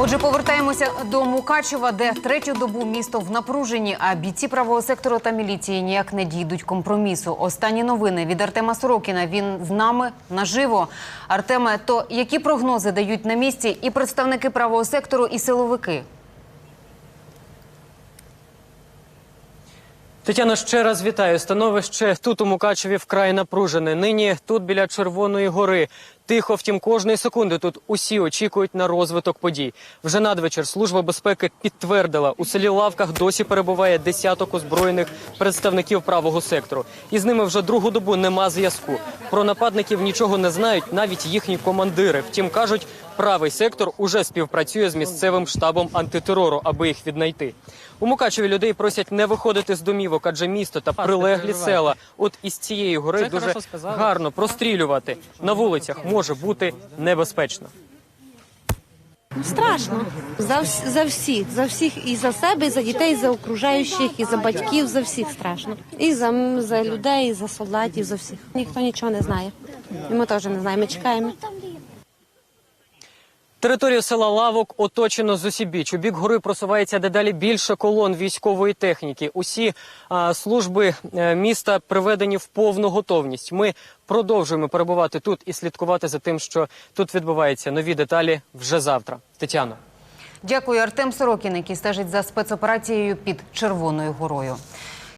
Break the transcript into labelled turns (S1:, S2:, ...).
S1: Отже, повертаємося до Мукачева, де третю добу місто в напруженні, а бійці правого сектору та міліції ніяк не дійдуть компромісу. Останні новини від Артема Сорокіна. Він з нами наживо. Артеме, то які прогнози дають на місці і представники правого сектору, і силовики?
S2: Тетяно, ще раз вітаю. Становище тут у Мукачеві вкрай напружене. Нині тут біля Червоної гори. Тихо, втім, кожної секунди тут усі очікують на розвиток подій. Вже надвечір служба безпеки підтвердила, у селі Лавках досі перебуває десяток озброєних представників правого сектору. І з ними вже другу добу нема зв'язку. Про нападників нічого не знають навіть їхні командири. Втім, кажуть, правий сектор уже співпрацює з місцевим штабом антитерору, аби їх віднайти. У Мукачеві людей просять не виходити з домівок, адже місто та прилеглі села. От із цієї гори
S3: Це
S2: дуже гарно прострілювати на вулицях може бути небезпечно.
S4: Страшно за, вс- за всіх, за всіх і за себе, і за дітей, і за окружаючих, і за батьків, за всіх страшно. І за, за людей, і за солдатів, за всіх. Ніхто нічого не знає. І ми теж не знаємо. Ми чекаємо.
S2: Територію села Лавок оточено з усібіч. У бік гори просувається дедалі більше колон військової техніки. Усі а, служби е, міста приведені в повну готовність. Ми продовжуємо перебувати тут і слідкувати за тим, що тут відбувається. Нові деталі вже завтра. Тетяно.
S1: Дякую, Артем Сорокін, який стежить за спецоперацією під Червоною горою.